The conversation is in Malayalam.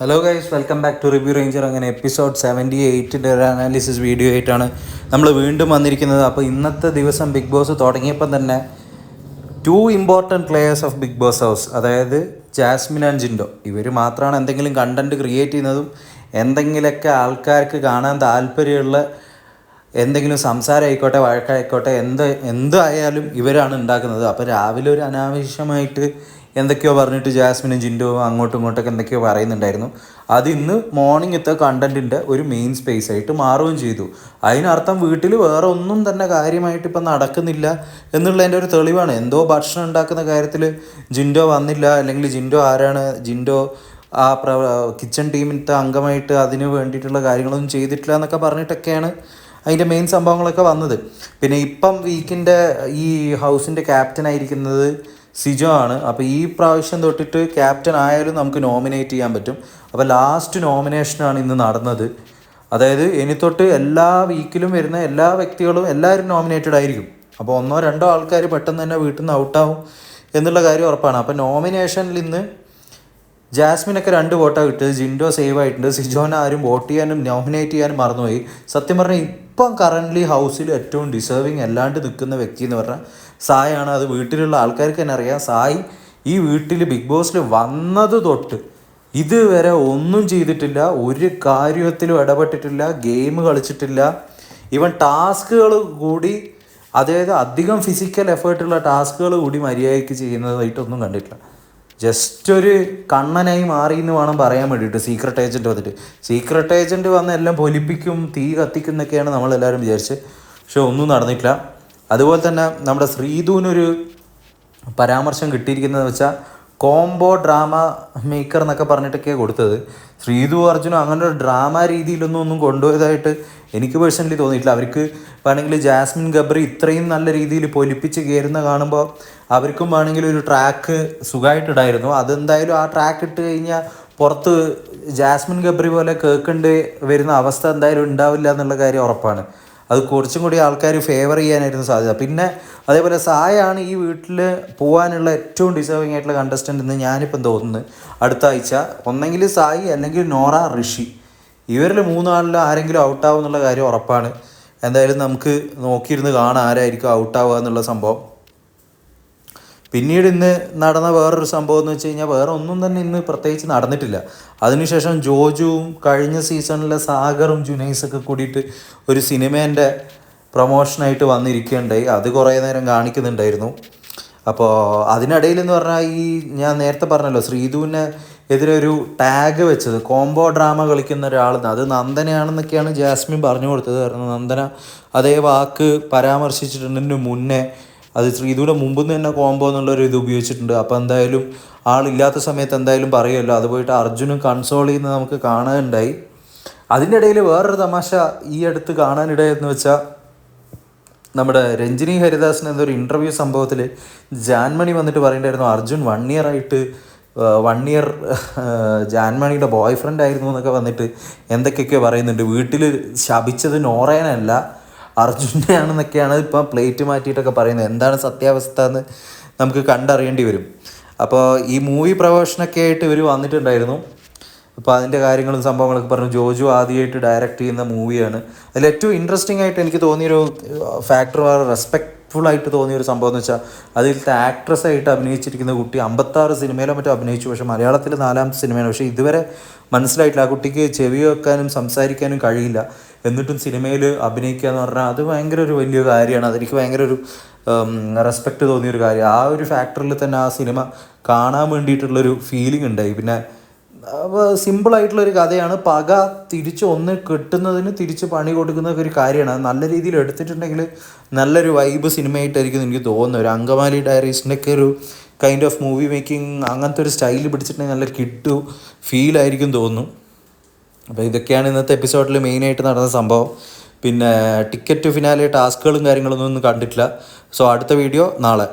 Hello guys welcome back to review ranger അങ്ങനെ എപ്പിസോഡ് സെവന്റി എയ്റ്റിന്റെ ഒരു അനാലിസിസ് വീഡിയോ ആയിട്ടാണ് നമ്മൾ വീണ്ടും വന്നിരിക്കുന്നത്. അപ്പോൾ ഇന്നത്തെ ദിവസം ബിഗ് ബോസ് തുടങ്ങിയപ്പം തന്നെ two important players of Bigg Boss house അതായത് ജാസ്മിൻ ആൻഡ് ജിൻഡോ. ഇവർ മാത്രമാണ് എന്തെങ്കിലും കണ്ടന്റ് ക്രിയേറ്റ് ചെയ്യുന്നതും എന്തെങ്കിലുമൊക്കെ ആൾക്കാർക്ക് കാണാൻ താല്പര്യമുള്ള എന്തെങ്കിലും സംസാരം ആയിക്കോട്ടെ വഴക്കായിക്കോട്ടെ എന്ത് എന്തായാലും ഇവരാണ് ഉണ്ടാക്കുന്നത്. അപ്പോൾ രാവിലെ ഒരു അനാവശ്യമായിട്ട് എന്തൊക്കെയോ പറഞ്ഞിട്ട് ജാസ്മിനും ജിൻഡോ അങ്ങോട്ടും ഇങ്ങോട്ടൊക്കെ എന്തൊക്കെയോ പറയുന്നുണ്ടായിരുന്നു. അത് ഇന്ന് മോർണിംഗത്തെ കണ്ടന്റിന്റെ ഒരു മെയിൻ സ്പേസ് ആയിട്ട് മാറുകയും ചെയ്തു. അതിനർത്ഥം വീട്ടിൽ വേറെ ഒന്നും തന്നെ കാര്യമായിട്ട് ഇപ്പം നടക്കുന്നില്ല എന്നുള്ളതിന്റെ ഒരു തെളിവാണ്. എന്തോ ഭക്ഷണം ഉണ്ടാക്കുന്ന കാര്യത്തിൽ ജിൻഡോ വന്നില്ല അല്ലെങ്കിൽ ജിൻഡോ ആരാണ് ജിൻഡോ ആ പ്ര കിച്ചൺ ടീമിന്റെ അംഗമായിട്ട് അതിന് വേണ്ടിയിട്ടുള്ള കാര്യങ്ങളൊന്നും ചെയ്തിട്ടില്ല എന്നൊക്കെ പറഞ്ഞിട്ടൊക്കെയാണ് അതിന്റെ മെയിൻ സംഭവങ്ങളൊക്കെ വന്നത്. പിന്നെ ഇപ്പം വീക്കിന്റെ ഈ ഹൗസിന്റെ ക്യാപ്റ്റൻ ആയിരിക്കുന്നത് സിജോ ആണ്. അപ്പോൾ ഈ പ്രാവശ്യം തൊട്ടിട്ട് ക്യാപ്റ്റൻ ആയാലും നമുക്ക് നോമിനേറ്റ് ചെയ്യാൻ പറ്റും. അപ്പോൾ ലാസ്റ്റ് നോമിനേഷനാണ് ഇന്ന് നടന്നത്. അതായത് ഇനി തൊട്ട് എല്ലാ വീക്കിലും വരുന്ന എല്ലാ വ്യക്തികളും എല്ലാവരും നോമിനേറ്റഡ് ആയിരിക്കും. അപ്പോൾ ഒന്നോ രണ്ടോ ആൾക്കാർ പെട്ടെന്ന് തന്നെ വീട്ടിൽ നിന്ന് ഔട്ടാവും എന്നുള്ള കാര്യം ഉറപ്പാണ്. അപ്പോൾ നോമിനേഷനിൽ ഇന്ന് ജാസ്മിനൊക്കെ രണ്ട് വോട്ടാണ് കിട്ടിയത്. ജിൻഡോ സേവ് ആയിട്ടുണ്ട്. സിജോനെ ആരും വോട്ട് ചെയ്യാനും നോമിനേറ്റ് ചെയ്യാനും മറന്നുപോയി. സത്യം പറഞ്ഞാൽ ഇപ്പം കറന്റ്ലി ഹൗസിൽ ഏറ്റവും ഡിസേർവിങ് അല്ലാണ്ട് നിൽക്കുന്ന വ്യക്തി എന്ന് പറഞ്ഞാൽ സായാണ്. അത് വീട്ടിലുള്ള ആൾക്കാർക്ക് തന്നെ അറിയാം. സായി ഈ വീട്ടിൽ ബിഗ് ബോസിൽ വന്നത് തൊട്ട് ഇതുവരെ ഒന്നും ചെയ്തിട്ടില്ല. ഒരു കാര്യത്തിലും ഇടപെട്ടിട്ടില്ല. ഗെയിം കളിച്ചിട്ടില്ല. ഇവൻ ടാസ്കുകൾ കൂടി അതായത് അധികം ഫിസിക്കൽ എഫേർട്ടുള്ള ടാസ്കുകൾ കൂടി മര്യാദയ്ക്ക് ചെയ്യുന്നതായിട്ടൊന്നും കണ്ടിട്ടില്ല. ജസ്റ്റ് ഒരു കണ്ണനായി മാറി എന്ന് വേണം പറയാൻ വേണ്ടിയിട്ട് സീക്രട്ട് ഏജന്റ് വന്നിട്ട്. സീക്രട്ട് ഏജന്റ് വന്ന് എല്ലാം പൊലിപ്പിക്കും തീ കത്തിക്കുന്നൊക്കെയാണ് നമ്മളെല്ലാവരും വിചാരിച്ച് പക്ഷെ ഒന്നും നടന്നിട്ടില്ല. അതുപോലെ തന്നെ നമ്മുടെ ശ്രീധുവിനൊരു പരാമർശം കിട്ടിയിരിക്കുന്നത് വെച്ചാൽ കോംബോ ഡ്രാമ മേക്കർ എന്നൊക്കെ പറഞ്ഞിട്ടൊക്കെയാണ് കൊടുത്തത്. ശ്രീതു അർജുനും അങ്ങനെ ഒരു ഡ്രാമ രീതിയിലൊന്നും ഒന്നും കൊണ്ടുപോയതായിട്ട് എനിക്ക് പേഴ്സണലി തോന്നിയിട്ടില്ല. അവർക്ക് വേണമെങ്കിൽ ജാസ്മിൻ ഗബ്രി ഇത്രയും നല്ല രീതിയിൽ പൊലിപ്പിച്ച് കയറുന്ന കാണുമ്പോൾ അവർക്കും വേണമെങ്കിൽ ഒരു ട്രാക്ക് സുഖമായിട്ടിടായിരുന്നു അതെന്തായാലും ആ ട്രാക്ക് ഇട്ട് കഴിഞ്ഞാൽ പുറത്ത് ജാസ്മിൻ ഗബ്രി പോലെ കേൾക്കേണ്ടി വരുന്ന അവസ്ഥ എന്തായാലും ഉണ്ടാവില്ല എന്നുള്ള കാര്യം ഉറപ്പാണ്. അത് കുറച്ചും കൂടി ആൾക്കാർ ഫേവർ ചെയ്യാനായിരുന്നു സാധ്യത. പിന്നെ അതേപോലെ സായാണ് ഈ വീട്ടിൽ പോകാനുള്ള ഏറ്റവും ഡിസേർവിംഗ് ആയിട്ടുള്ള കണ്ടസ്റ്റന്റ് എന്ന് ഞാനിപ്പം തോന്നുന്നു അടുത്ത ആഴ്ച. ഒന്നെങ്കിൽ സായി അല്ലെങ്കിൽ നോറ ഋഷി. ഇവരിൽ മൂന്നാളിൽ ആരെങ്കിലും ഔട്ടാവും എന്നുള്ള കാര്യം ഉറപ്പാണ്. എന്തായാലും നമുക്ക് നോക്കിയിരുന്ന് കാണാം ആരായിരിക്കും ഔട്ടാവുക എന്നുള്ള സംഭവം. പിന്നീട് ഇന്ന് നടന്ന വേറൊരു സംഭവം എന്ന് വെച്ച് കഴിഞ്ഞാൽ വേറെ ഒന്നും തന്നെ ഇന്ന് പ്രത്യേകിച്ച് നടന്നിട്ടില്ല. അതിനുശേഷം ജോജുവും കഴിഞ്ഞ സീസണിലെ സാഗറും ജുനൈസൊക്കെ കൂടിയിട്ട് ഒരു സിനിമേന്റെ പ്രൊമോഷനായിട്ട് വന്നിരിക്കുകയുണ്ടായി. അത് കുറേ നേരം കാണിക്കുന്നുണ്ടായിരുന്നു. അപ്പോൾ അതിനിടയിൽ എന്ന് പറഞ്ഞാൽ ഈ ഞാൻ നേരത്തെ പറഞ്ഞല്ലോ ശ്രീധുവിനെ എതിരെ ഒരു ടാഗ് വെച്ചത് കോംബോ ഡ്രാമ കളിക്കുന്ന ഒരാളെന്ന് അത് നന്ദനയാണെന്നൊക്കെയാണ് ജാസ്മിൻ പറഞ്ഞു കൊടുത്തത്. കാരണം നന്ദന അതേ വാക്ക് പരാമർശിച്ചിട്ടുണ്ടെന്ന് മുന്നേ അത് ശ്രീധുവിന്റെ മുമ്പ് തന്നെ കോംബോ എന്നുള്ളൊരു ഇത് ഉപയോഗിച്ചിട്ടുണ്ട്. അപ്പോൾ എന്തായാലും ആളില്ലാത്ത സമയത്ത് എന്തായാലും പറയുമല്ലോ അത് പോയിട്ട് അർജുനും കൺസോൾ ചെയ്യുന്നത് നമുക്ക് കാണാനുണ്ടായി. അതിന്റെ ഇടയിൽ വേറൊരു തമാശ ഈ അടുത്ത് കാണാനിടയെന്ന് വെച്ചാൽ നമ്മുടെ രഞ്ജിനി ഹരിദാസിന് എന്തൊരു ഇന്റർവ്യൂ സംഭവത്തിൽ ജാൻമണി വന്നിട്ട് പറയേണ്ടായിരുന്നു അർജുൻ വൺ ഇയർ ആയിട്ട് വൺ ഇയർ ജാൻമണിയുടെ ബോയ് ഫ്രണ്ട് ആയിരുന്നു എന്നൊക്കെ വന്നിട്ട് എന്തൊക്കെയൊക്കെയോ പറയുന്നുണ്ട്. വീട്ടിൽ ശപിച്ചത് നോറേനല്ല അർജുനെയാണെന്നൊക്കെയാണ് ഇപ്പോൾ പ്ലേറ്റ് മാറ്റിയിട്ടൊക്കെ പറയുന്നത്. എന്താണ് സത്യാവസ്ഥ എന്ന് നമുക്ക് കണ്ടറിയേണ്ടി വരും. അപ്പോൾ ഈ മൂവി പ്രൊമോഷനൊക്കെ ആയിട്ട് ഇവർ വന്നിട്ടുണ്ടായിരുന്നു. അപ്പോൾ അതിന്റെ കാര്യങ്ങളും സംഭവങ്ങളൊക്കെ പറഞ്ഞു. ജോജു ആദ്യമായിട്ട് ഡയറക്റ്റ് ചെയ്യുന്ന മൂവിയാണ്. അതിൽ ഏറ്റവും ഇൻട്രസ്റ്റിംഗ് ആയിട്ട് എനിക്ക് തോന്നിയൊരു ഫാക്ടർ റെസ്പെക്ട്ഫുൾ ആയിട്ട് തോന്നിയൊരു സംഭവം എന്ന് വെച്ചാൽ അതിലത്തെ ആക്ട്രസ് ആയിട്ട് അഭിനയിച്ചിരിക്കുന്ന കുട്ടി അമ്പത്താറ് സിനിമയിലോ മറ്റോ അഭിനയിച്ചു. പക്ഷേ മലയാളത്തിൽ നാലാമത്തെ സിനിമയാണ്. പക്ഷേ ഇതുവരെ മനസ്സിലായിട്ടില്ല. ആ കുട്ടിക്ക് ചെവി വെക്കാനും സംസാരിക്കാനും കഴിയില്ല. എന്നിട്ടും സിനിമയിൽ അഭിനയിക്കുക എന്ന് പറഞ്ഞാൽ അത് ഭയങ്കര ഒരു വലിയ കാര്യമാണ്. അതെനിക്ക് ഭയങ്കര ഒരു റെസ്പെക്റ്റ് തോന്നിയൊരു കാര്യം. ആ ഒരു ഫാക്ടറിൽ തന്നെ ആ സിനിമ കാണാൻ വേണ്ടിയിട്ടുള്ളൊരു ഫീലിംഗ് ഉണ്ടായി. പിന്നെ സിമ്പിളായിട്ടുള്ളൊരു കഥയാണ്. പക തിരിച്ച് ഒന്ന് കെട്ടുന്നതിന് തിരിച്ച് പണി കൊടുക്കുന്ന ഒരു കാര്യമാണ്. അത് നല്ല രീതിയിൽ എടുത്തിട്ടുണ്ടെങ്കിൽ നല്ലൊരു വൈബ് സിനിമയായിട്ടായിരിക്കും എനിക്ക് തോന്നുന്നത്. ഒരു അങ്കമാലി ഡയറീസിന്റെയൊക്കെ ഒരു കൈൻഡ് ഓഫ് മൂവി മേക്കിംഗ് അങ്ങനത്തെ ഒരു സ്റ്റൈൽ പിടിച്ചിട്ടുണ്ടെങ്കിൽ നല്ല കിട്ടു ഫീലായിരിക്കും തോന്നുന്നു. അപ്പോൾ ഇതൊക്കെയാണ് ഇന്നത്തെ എപ്പിസോഡിൽ മെയിനായിട്ട് നടന്ന സംഭവം. പിന്നെ ടിക്കറ്റ് ഫിനാലെ ടാസ്കുകളും കാര്യങ്ങളൊന്നും ഒന്നും കണ്ടിട്ടില്ല. സോ അടുത്ത വീഡിയോ നാളെ.